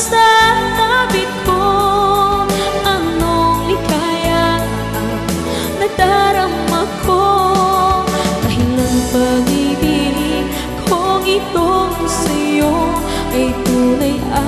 sa tabi ko Anong likaya ang nadarama ko? Dahil ang pag-ibig kong itong sa'yo Ay tunay at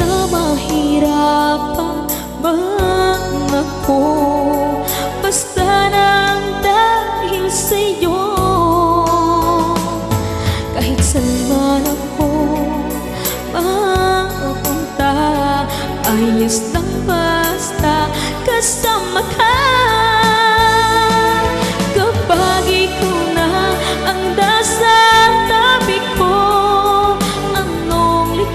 na mahirapan man ako man ako. Mapunta Ayos lang basta. Kasama ka. Kapag ikaw na ang dahil